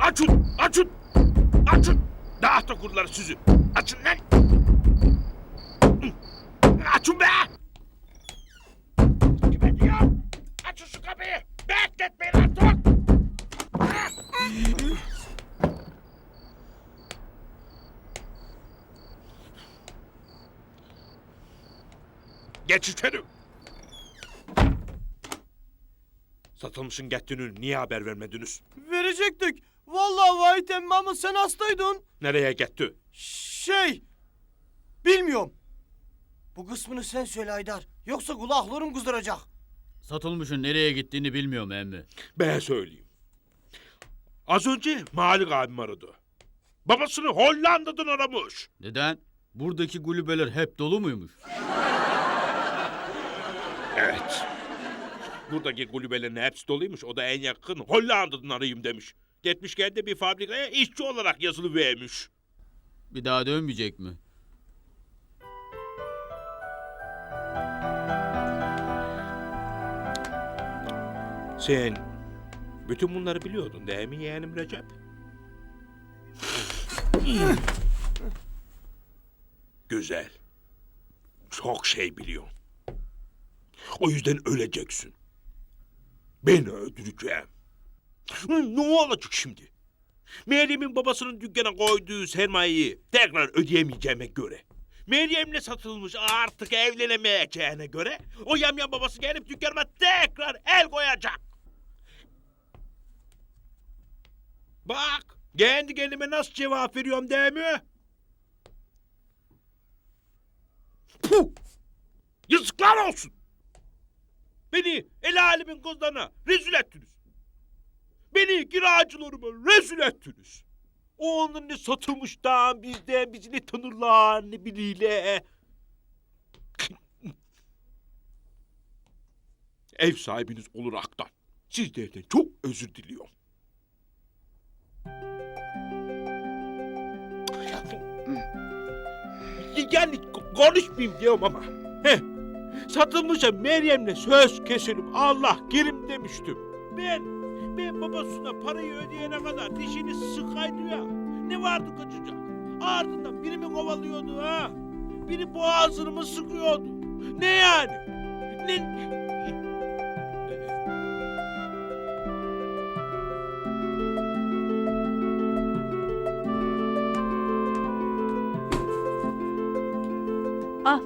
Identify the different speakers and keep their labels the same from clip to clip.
Speaker 1: Açın, açın, açın. Dağıt o kurları sizi. Açın lan. Açın be. Kime diyor? Açın şu kapıyı. Bekletmeyin dur. Geç içeri. Satılmışın gittiğini niye haber vermediniz?
Speaker 2: Verecektik. Vallahi Vahit emmi ama sen hastaydın.
Speaker 1: Nereye gitti?
Speaker 2: Şey... Bilmiyorum. Bu kısmını sen söyle Haydar. Yoksa kulaklarım kızdıracak.
Speaker 3: Satılmışın nereye gittiğini bilmiyorum emmi.
Speaker 1: Ben söyleyeyim. Az önce Malik abim aradı. Babasını Hollanda'dan aramış.
Speaker 3: Neden? Buradaki kulübeler hep dolu muymuş?
Speaker 1: Evet. Buradaki kulübelerin hepsi doluymuş. O da en yakın Hollanda'dan arayayım demiş. Gitmiş kendi bir fabrikaya işçi olarak yazılı vermiş.
Speaker 3: Bir daha dönmeyecek mi?
Speaker 1: Sen bütün bunları biliyordun değil mi yeğenim Recep? Güzel. Çok şey biliyorsun. O yüzden öleceksin. Beni öldüreceğim. Ne olacak şimdi? Meryem'in babasının dükkana koyduğu sermayeyi tekrar ödeyemeyeceğime göre. Meryem'le satılmış artık evlenemeyeceğine göre o yamyam babası gelip dükkanıma tekrar el koyacak. Bak kendi kendime nasıl cevap veriyorum değil mi? Puh! Yazıklar olsun. Beni el alemin kızlarına rezil ettiniz. Beni kiracılarıma rezil ettiniz. Onun ne satılmıştan bizden bizi ne tanırlar ne biliyle. Ev sahibiniz olaraktan sizlerden çok özür diliyorum. Yani ko- konuşmayayım diyorum ama. Satılmışa Meryem'le söz keselim Allah kerim demiştim. Ben, ben babasına parayı ödeyene kadar dişini sıkaydı ya. Ne vardı kaçacak? Ardından biri mi kovalıyordu ha? Biri boğazını mı sıkıyordu? Ne yani? Ne?
Speaker 4: Ah,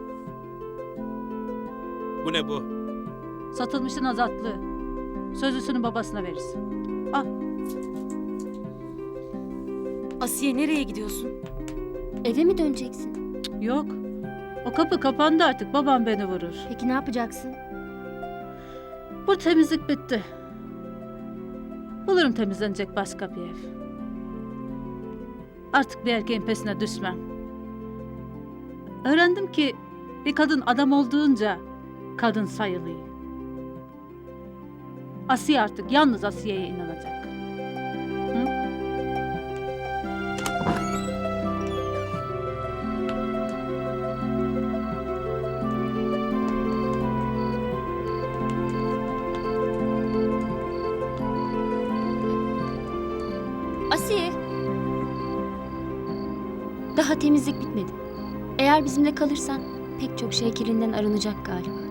Speaker 1: Bu ne bu?
Speaker 4: satılmışın azatlığı. Sözlüsünü babasına verirsin. Ah,
Speaker 5: Asiye nereye gidiyorsun?
Speaker 6: Eve mi döneceksin?
Speaker 4: yok. O kapı kapandı artık. Babam beni vurur.
Speaker 6: Peki ne yapacaksın?
Speaker 4: Bu temizlik bitti. Bulurum temizlenecek başka bir ev. Artık bir erkeğin pesine düşmem. Öğrendim ki bir kadın adam olduğunca kadın sayılıyor. Asiye artık yalnız Asiye'ye inanacak.
Speaker 6: Asiye. Daha temizlik bitmedi. Eğer bizimle kalırsan pek çok şey kirinden arınacak galiba.